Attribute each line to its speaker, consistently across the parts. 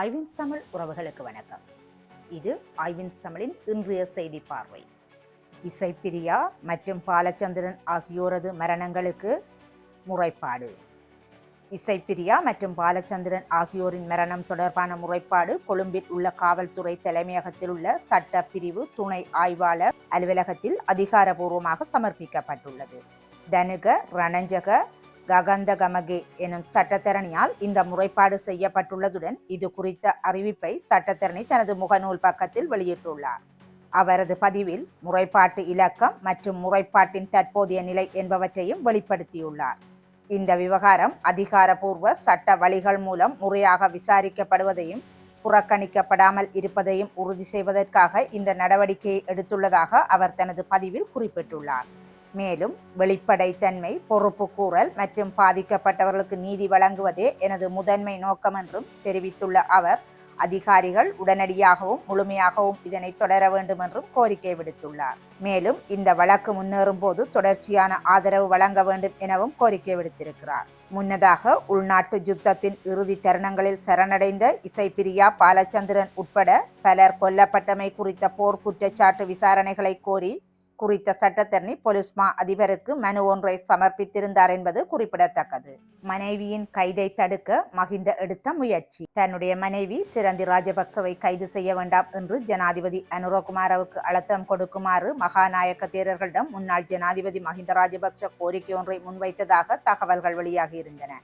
Speaker 1: ஐவின்ஸ் தமிழ் உறவுகளுக்கு வணக்கம். இது ஐவின்ஸ் தமிழின் இன்றைய செய்தி பார்வை. இசைப்பிரியா மற்றும் பாலச்சந்திரன் ஆகியோரது மரணங்களுக்கு முறைப்பாடு. இசைப்பிரியா மற்றும் பாலச்சந்திரன் ஆகியோரின் மரணம் தொடர்பான முறைப்பாடு கொழும்பில் உள்ள காவல்துறை தலைமையகத்தில் உள்ள சட்ட பிரிவு துணை ஆய்வாளர் அலுவலகத்தில் அதிகாரபூர்வமாக சமர்ப்பிக்கப்பட்டுள்ளது. தனுக ரணஞ்சக ககந்தகமகே எனும் சட்டத்தரணியால் இந்த முறைப்பாடு செய்யப்பட்டுள்ளதுடன் இது குறித்த அறிவிப்பை சட்டத்தரணி தனது முகநூல் பக்கத்தில் வெளியிட்டுள்ளார். அவரது பதிவில் முறைப்பாட்டு இலக்கம் மற்றும் முறைப்பாட்டின் தற்போதைய நிலை என்பவற்றையும் வெளிப்படுத்தியுள்ளார். இந்த விவகாரம் அதிகாரபூர்வ சட்ட வழிகள் மூலம் முறையாக விசாரிக்கப்படுவதையும் புறக்கணிக்கப்படாமல் இருப்பதையும் உறுதி செய்வதற்காக இந்த நடவடிக்கையை எடுத்துள்ளதாக அவர் தனது பதிவில் குறிப்பிட்டுள்ளார். மேலும் வெளிப்படைத்தன்மை பொறுப்புக்கூறல் மற்றும் பாதிக்கப்பட்டவர்களுக்கு நீதி வழங்குவதே எனது முதன்மை நோக்கம் என்றும் தெரிவித்துள்ள அவர் அதிகாரிகள் உடனடியாகவும் முழுமையாகவும் இதனை தொடர வேண்டும் என்றும் கோரிக்கை விடுத்துள்ளார். மேலும் இந்த வழக்கு முன்னேறும் போது தொடர்ச்சியான ஆதரவு வழங்க வேண்டும் எனவும் கோரிக்கை விடுத்திருக்கிறார். முன்னதாக உள்நாட்டு யுத்தத்தின் இறுதி தருணங்களில் சரணடைந்த இசைப்பிரியா பாலச்சந்திரன் உட்பட பலர் கொல்லப்பட்டமை குறித்த போர் குற்றச்சாட்டு விசாரணைகளை கோரி குறித்த சட்டத்தரணி பொலிஸ்மா அதிபருக்கு மனு ஒன்றை சமர்ப்பித்திருந்தார் என்பது குறிப்பிடத்தக்கது. மனைவியின் கைதை தடுக்க மகிந்த எடுத்த முயற்சி. தன்னுடைய மனைவி சிரந்தி ராஜபக்சவை கைது செய்ய வேண்டாம் என்று ஜனாதிபதி அனுரகுமாரவுக்கு அழுத்தம் கொடுக்குமாறு மகாநாயக்க தேரர்களிடம் முன்னாள் ஜனாதிபதி மஹிந்த ராஜபக்ச கோரிக்கை ஒன்றை முன்வைத்ததாக தகவல்கள் வெளியாகியிருந்தன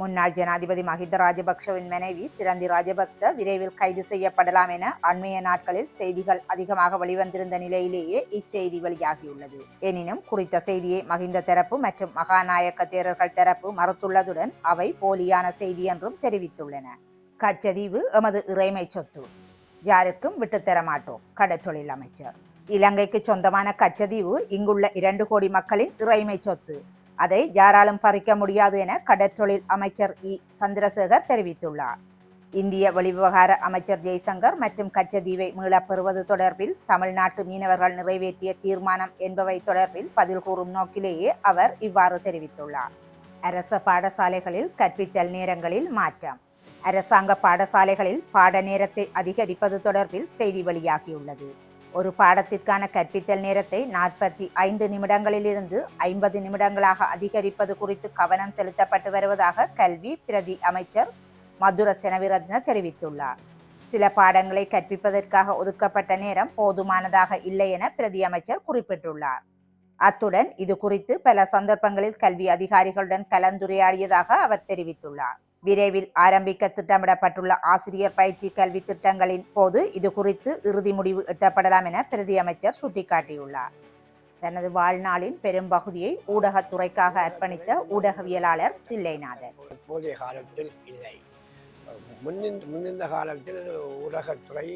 Speaker 1: முன்னாள் ஜனாதிபதி மஹிந்த ராஜபக்சவின் மனைவி சிரந்தி ராஜபக்ச விரைவில் கைது செய்யப்படலாம் என அண்மைய நாட்களில் செய்திகள் அதிகமாக வெளிவந்திருந்த நிலையிலேயே இச்செய்தி வெளியாகியுள்ளது. எனினும் குறித்த செய்தியை மஹிந்த தரப்பு மற்றும் மகாநாயக்க தேரர்கள் தரப்பு மறுத்துள்ளதுடன் அவை போலியான செய்தி என்றும் தெரிவித்துள்ளன. கச்சதீவு எமது இறைமை சொத்து. யாருக்கும் விட்டுத்தர மாட்டோம் கடற்றொழில் அமைச்சர். இலங்கைக்கு சொந்தமான கச்சதீவு இங்குள்ள இரண்டு கோடி மக்களின் இறைமை சொத்து. அதை யாராலும் பறிக்க முடியாது என கடற்றொழில் அமைச்சர் இ. சந்திரசேகர் தெரிவித்துள்ளார். இந்திய வெளிவிவகார அமைச்சர் ஜெய்சங்கர் மற்றும் கச்சதீவை மீளப்பெறுவது தொடர்பில் தமிழ்நாட்டு மீனவர்கள் நிறைவேற்றிய தீர்மானம் என்பவை தொடர்பில் பதில் கூறும் நோக்கிலேயே அவர் இவ்வாறு தெரிவித்துள்ளார். அரச பாடசாலைகளில் கற்பித்தல் நேரங்களில் மாற்றம். அரசாங்க பாடசாலைகளில் பாட நேரத்தை அதிகரிப்பது தொடர்பில் செய்தி வெளியாகியுள்ளது. ஒரு பாடத்திற்கான கற்பித்தல் நேரத்தை நாற்பத்தி ஐந்து நிமிடங்களிலிருந்து ஐம்பது நிமிடங்களாக அதிகரிப்பது குறித்து கவனம் செலுத்தப்பட்டு வருவதாக கல்வி பிரதி அமைச்சர் மதுர செனவிரத்ன தெரிவித்துள்ளார். சில பாடங்களை கற்பிப்பதற்காக ஒதுக்கப்பட்ட நேரம் போதுமானதாக இல்லை என பிரதி அமைச்சர் குறிப்பிட்டுள்ளார். அத்துடன் இது குறித்து பல சந்தர்ப்பங்களில் கல்வி அதிகாரிகளுடன் கலந்துரையாடியதாக அவர் தெரிவித்துள்ளார். விரைவில் ஆரம்பிக்க திட்டமிடப்பட்டுள்ள ஆசிரியர் பயிற்சி கல்வி திட்டங்களின் போது இது குறித்து இறுதி முடிவு எட்டப்படலாம் என பிரதி அமைச்சர் சுட்டிக்காட்டியுள்ளார். தனது வாழ்நாளின் பெரும்பகுதியை ஊடகத்துறைக்காக அர்ப்பணித்த ஊடகவியலாளர் தில்லைநாதன்
Speaker 2: தற்போதைய காலத்தில் இல்லை. முன்னின் முன்னிருந்த காலத்தில் ஊடகத்துறை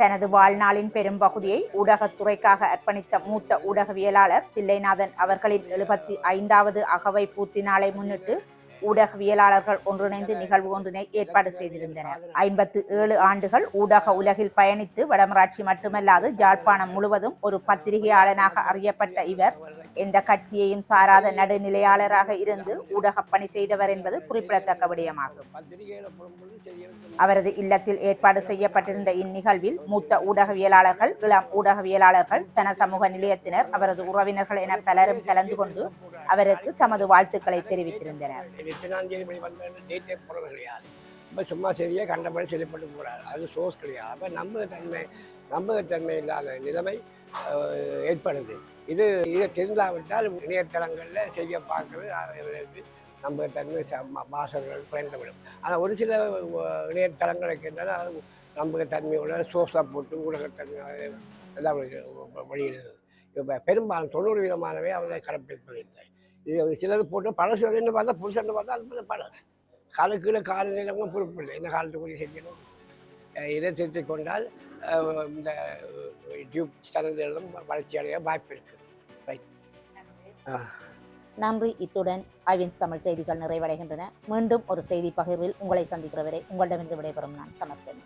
Speaker 1: தனது வாழ்நாளின் பெரும்பகுதியை ஊடகத்துறைக்காக அர்ப்பணித்த மூத்த ஊடகவியலாளர் தில்லைநாதன் அவர்களின் எழுபத்தி ஐந்தாவது அகவை பூர்த்தி நாளை முன்னிட்டு ஊடகவியலாளர்கள் ஒன்றிணைந்து நிகழ்வு ஒன்றினை ஏற்பாடு செய்திருந்தனர். ஐம்பத்து ஏழு ஆண்டுகள் ஊடக உலகில் பயணித்து வடமராட்சி மட்டுமல்லாது யாழ்ப்பாணம் முழுவதும் ஒரு பத்திரிகையாளனாக அறியப்பட்ட இவர் எந்த கட்சியையும் சாராத நடுநிலையாளராக இருந்து ஊடக பணி செய்தவர் என்பது குறிப்பிடத்தக்க விடயமாகும். அவரது இல்லத்தில் ஏற்பாடு செய்யப்பட்டிருந்த இந்நிகழ்வில் மூத்த ஊடகவியலாளர்கள் இளம் ஊடகவியலாளர்கள் சன சமூக நிலையத்தினர் அவரது உறவினர்கள் என பலரும் கலந்து கொண்டு அவருக்கு தமது வாழ்த்துக்களை தெரிவித்திருந்தனர்.
Speaker 2: எத்தனாம் தேதி படி வந்த டேட்டே போடுறது கிடையாது. இப்போ சும்மா சரியாக கண்டபடி செயல்பட்டு போகிறார் அது சோர்ஸ் கிடையாது. அப்போ நம்பகத்தன்மை நம்பகத்தன்மை இல்லாத நிலைமை ஏற்படுது. இது இதை தெரிந்தாவிட்டால் இணையதளங்களில் செய்ய பார்க்கறது நம்பகத்தன்மை ச- வாசகர்கள் குறைந்துவிடும். ஆனால் ஒரு சில இணையதளங்களுக்கு என்னன்னா அது நம்பகத்தன்மையோட சோர்ஸாக போட்டு ஊடகத்தன்மை எல்லாம் வெளியிடுது இப்போ பெரும்பாலும் தொண்ணூறு விதமானவை அவரை கடைப்பிடிப்பதில்லை. சிலது போட்டு பழசு என்ன பார்த்தா புதுசுன்னு பார்த்தா அது வந்து பழசு. காலுக்கீழ கால நிலமும் பொறுப்பு இல்லை. என்ன காலத்துக்குரிய அஹ் இதை திருத்திக் கொண்டால் இந்த டியூப் சனதிலும் வளர்ச்சி அடைய வாய்ப்பு இருக்குது. ரைட்
Speaker 1: நன்றி. இத்துடன் ஐவின்ஸ் தமிழ் செய்திகள் நிறைவடைகின்றன. மீண்டும் ஒரு செய்தி பகிர்வில் உங்களை சந்திக்கிற வரை உங்களிடமிருந்து விடைபெறும் நான் சமர்த்தன்.